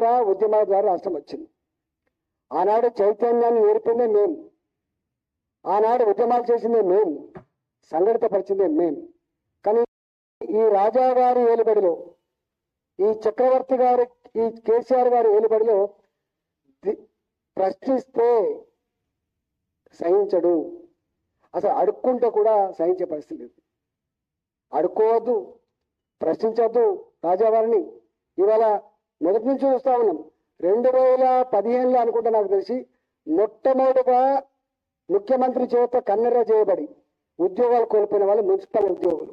ద్వారా ఉద్యమాల ద్వారా రాష్ట్రం వచ్చింది. ఆనాడు చైతన్యాన్ని నేర్పిందే మేము ఆనాడు ఉద్యమాలు చేసిందే మేము సంఘటితపరిచిందే మేము కానీ ఈ రాజాగారి ఏలుబడిలో ఈ చక్రవర్తి గారి ఈ కేసీఆర్ గారి ఏలుబడిలో ప్రశ్నిస్తే సహించడు. అసలు అడుక్కుంటే కూడా సహించే పరిస్థితి లేదు. అడుక్కోవద్దు ప్రశ్నించవద్దు రాజావారిని. ఇవాళ మొదటి నుంచి చూస్తా ఉన్నాం. రెండు వేల పదిహేనులో అనుకుంటా నాకు తెలిసి మొట్టమొదటిగా ముఖ్యమంత్రి చేత కన్నెర చేయబడి ఉద్యోగాలు కోల్పోయిన వాళ్ళు మున్సిపల్ ఉద్యోగులు.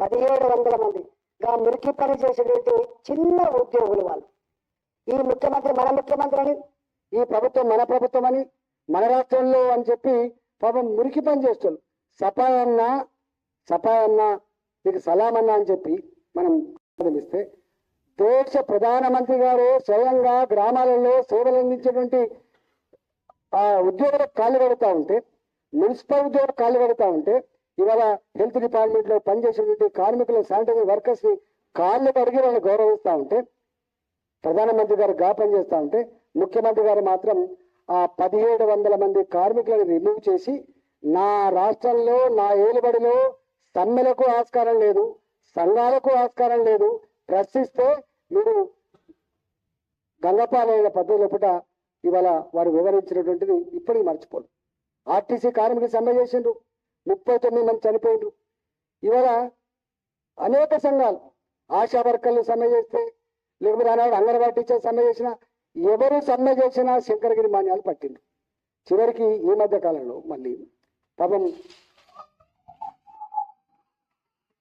పదిహేడు వందల మంది. గా మురికి పని చేసేటువంటి చిన్న ఉద్యోగులు వాళ్ళు. ఈ ముఖ్యమంత్రి మన ముఖ్యమంత్రి అని ఈ ప్రభుత్వం మన ప్రభుత్వం అని మన రాష్ట్రంలో అని చెప్పి పాపం మురికి పని చేస్తారు సపాయన్నా సపాయన్నా అన్న మీకు సలామన్నా అని చెప్పి మనం ఇస్తే దేశ ప్రధానమంత్రి గారు స్వయంగా గ్రామాలలో సేవలు అందించేటువంటి ఆ ఉద్యోగులకు కాళ్ళు కడుతూ ఉంటే మున్సిపల్ ఉద్యోగులకు కాళ్ళు కడుతూ ఉంటే ఇవాళ హెల్త్ డిపార్ట్మెంట్లో పనిచేసేటువంటి కార్మికులు శానిటరీ వర్కర్స్ని కాళ్ళు కడిగి వాళ్ళని గౌరవిస్తూ ఉంటే ప్రధానమంత్రి గారు గా పనిచేస్తూ ఉంటే ముఖ్యమంత్రి గారు మాత్రం ఆ పదిహేడు వందల మంది కార్మికులను రిమూవ్ చేసి నా రాష్ట్రంలో నా ఏలుబడిలో సమ్మెలకు ఆస్కారం లేదు సంఘాలకు ఆస్కారం లేదు ప్రశ్నిస్తే మీరు గంగపాలైన పద్ధతి లోపల ఇవాళ వారు వివరించినటువంటిది ఇప్పటికీ మర్చిపోదు ఆర్టీసీ కార్మికులు సమ్మె చేసిండ్రు ముప్పై తొమ్మిది మంది చనిపోయిండ్రు. ఇవాళ అనేక సంఘాలు ఆశా వర్కర్లు సమ్మె చేస్తే లేకపోతే ఆనాడు అంగన్వాడీ టీచర్ సమ్మె చేసినా ఎవరు సమ్మె చేసినా శంకరగిరి మాన్యాలు పట్టిండ్రు. చివరికి ఈ మధ్య కాలంలో మళ్ళీ పాపం